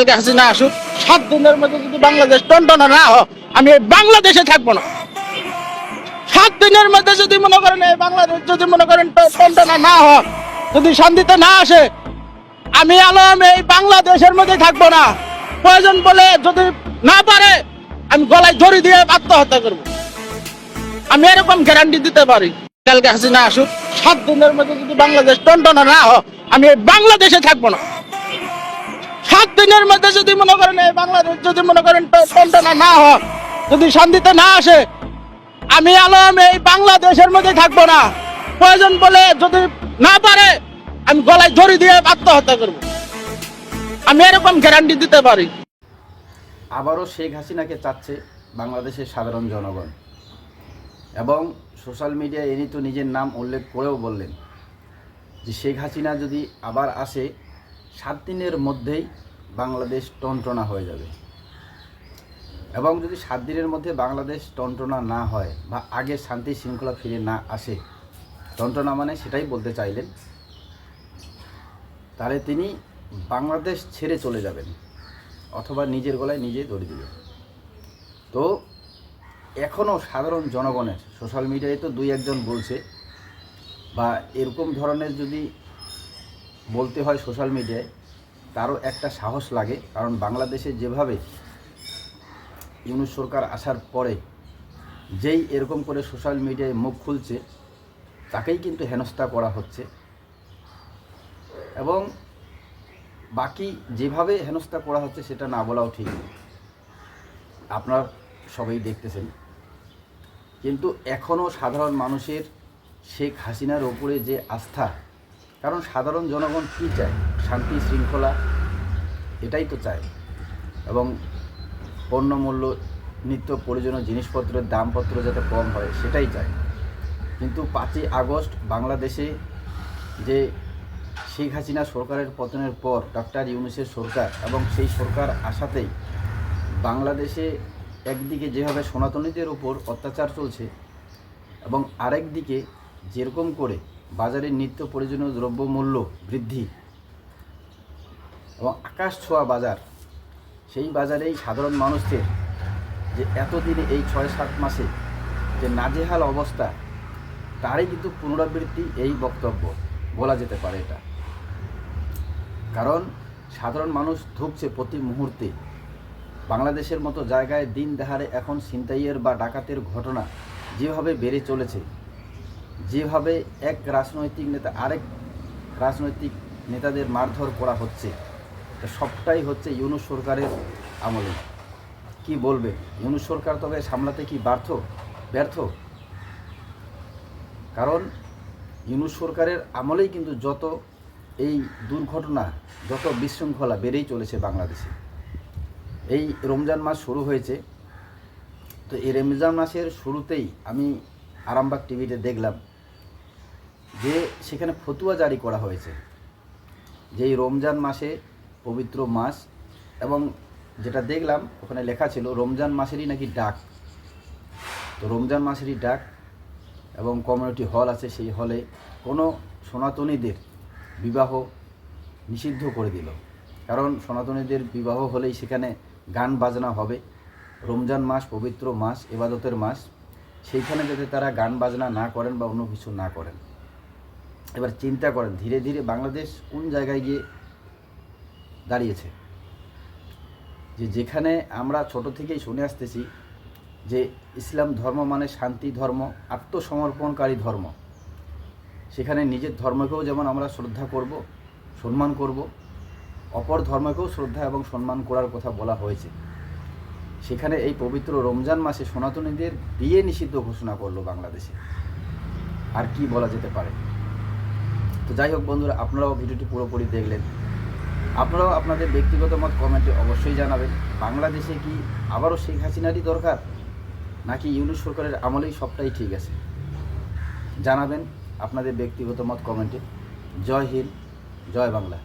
কালকে হাসিনা আসুক, সাত দিনের মধ্যে যদি বাংলাদেশ টনটনা না হয় আমি এই বাংলাদেশে থাকব না। সাত দিনের মধ্যে যদি মনে করেন এই বাংলাদেশ যদি মনে করেন টনটনা না হয় যদি শান্তিতে না আসে, আমি আলম এই বাংলাদেশের মধ্যে থাকব না। প্রয়োজন বলে যদি না পারে, আমি গলায় ধরে দিয়ে আত্মহত্যা করব। আমি এরকম গ্যারান্টি দিতে পারি। কালকে হাসিনা আসুক, সাত দিনের মধ্যে যদি বাংলাদেশ টনটনা না হয় আমি বাংলাদেশে থাকব না। সাত দিনের মধ্যে যদি মনে করেন এই বাংলাদেশ যদি মনে করেন ট- টনটনা না হয়, যদি শান্তিতে না আসে, আমি আলম এই বাংলাদেশের মধ্যে থাকব না। প্রয়োজন বলে যদি না পারে, আমি গলায় ধরে দিয়ে আত্মহত্যা করব। আমি এরকম গ্যারান্টি দিতে পারি। আবারও শেখ হাসিনাকে চাচ্ছে বাংলাদেশের সাধারণ জনগণ। এবং সোশ্যাল মিডিয়ায় এনি তো নিজের নাম উল্লেখ করেও বললেন যে শেখ হাসিনা যদি আবার আসে, সাত দিনের মধ্যেই বাংলাদেশ টনটনা হয়ে যাবে। এবং যদি সাত দিনের মধ্যে বাংলাদেশ টনটনা না হয় বা আগে শান্তি শৃঙ্খলা ফিরে না আসে, টনটনা মানে সেটাই বলতে চাইলেন, তাহলে তিনি বাংলাদেশ ছেড়ে চলে যাবেন অথবা নিজের গলায় নিজে দড়ি দিবেন। তো এখনও সাধারণ জনগণের সোশ্যাল মিডিয়ায় তো দুই একজন বলছে বা এরকম ধরনের যদি বলতে হয় সোশ্যাল মিডিয়ায় তারও একটা সাহস লাগে, কারণ বাংলাদেশে যেভাবে ইউনুস সরকার আসার পরে যেই এরকম করে সোশ্যাল মিডিয়ায় মুখ খুলছে, তাকেই কিন্তু হেনস্থা করা হচ্ছে। এবং বাকি যেভাবে হেনস্থা করা হচ্ছে, সেটা না বলাও ঠিক আপনার সবাই দেখতেছেন। কিন্তু এখনও সাধারণ মানুষের শেখ হাসিনার ওপরে যে আস্থা কারণ সাধারণ জনগণ কী চায়? শান্তি, শৃঙ্খলা, এটাই তো চায়। এবং পণ্যমূল্য, নিত্য প্রয়োজনীয় জিনিসপত্রের দামপত্র যাতে কম হয়, সেটাই চায়। কিন্তু পাঁচই আগস্ট বাংলাদেশে যে শেখ হাসিনা সরকারের পতনের পর ডক্টর ইউনুসের সরকার এবং সেই সরকার আসাতেই বাংলাদেশে একদিকে যেভাবে সনাতনীদের উপর অত্যাচার চলছে এবং আরেক দিকে যেরকম করে বাজারে নিত্য প্রয়োজনীয় দ্রব্যমূল্য বৃদ্ধি এবং আকাশ ছোঁয়া বাজার, সেই বাজারেই সাধারণ মানুষদের যে এতদিনে এই ছয় সাত মাসে যে নাজেহাল অবস্থা, তারই কিন্তু পুনরাবৃত্তি এই বক্তব্য বলা যেতে পারে এটা। কারণ সাধারণ মানুষ ধুকছে প্রতি মুহূর্তে। বাংলাদেশের মতো জায়গায় দিন দেহারে এখন ছিনতাইয়ের বা ডাকাতের ঘটনা যেভাবে বেড়ে চলেছে যেভাবে এক রাজনৈতিক নেতা আরেক রাজনৈতিক নেতাদের মারধর করা হচ্ছে সবটাই হচ্ছে ইউনুস সরকারের আমলে। কি বলবে? ইউনুস সরকার তবে সামলাতে কি ব্যর্থ? ব্যর্থ। কারণ ইউনুস সরকারের আমলেই কিন্তু যত এই দুর্ঘটনা, যত বিশৃঙ্খলা বেড়েই চলেছে বাংলাদেশে। এই রমজান মাস শুরু হয়েছে। তো এই রমজান মাসের শুরুতেই আমি আরামবাগ টিভিতে দেখলাম যে সেখানে ফতুয়া জারি করা হয়েছে যে এই রমজান মাসে পবিত্র মাস এবং যেটা দেখলাম, ওখানে লেখা ছিল রমজান মাসেরই নাকি ডাক। তো রমজান মাসেরই ডাক এবং কমিউনিটি হল আছে, সেই হলে কোনো সনাতনীদের বিবাহ নিষিদ্ধ করে দিল। কারণ সনাতনীদের বিবাহ হলেই সেখানে গান বাজনা হবে। রমজান মাস, পবিত্র মাস, এবাদতের মাস, সেইখানে যাতে তারা গান বাজনা না করেন বা অন্য কিছু না করেন। এবার চিন্তা করেন, ধীরে ধীরে বাংলাদেশ কোন জায়গায় গিয়ে দাঁড়িয়েছে? যে যেখানে আমরা ছোট থেকেই শুনে আসতেছি যে ইসলাম ধর্ম মানে শান্তি ধর্ম, আত্মসমর্পণকারী ধর্ম। সেখানে নিজের ধর্মকেও যেমন আমরা শ্রদ্ধা করব, সম্মান করব, অপর ধর্মকেও শ্রদ্ধা এবং সম্মান করার কথা বলা হয়েছে। সেখানে এই পবিত্র রমজান মাসে সনাতনীদের বিয়ে নিষিদ্ধ ঘোষণা করল বাংলাদেশে। আর কি বলা যেতে পারে? তো যাই হোক বন্ধুরা, আপনারাও ভিডিওটি পুরোপুরি দেখলেন। আপনারাও আপনাদের ব্যক্তিগত মত কমেন্টে অবশ্যই জানাবেন। বাংলাদেশে কি আবারও শেখ হাসিনারই দরকার? নাকি ইউনুস সরকারের আমলেই সবটাই ঠিক আছে? জানাবেন আপনাদের ব্যক্তিগত মত কমেন্টে। জয় হিন্দ, জয় বাংলা।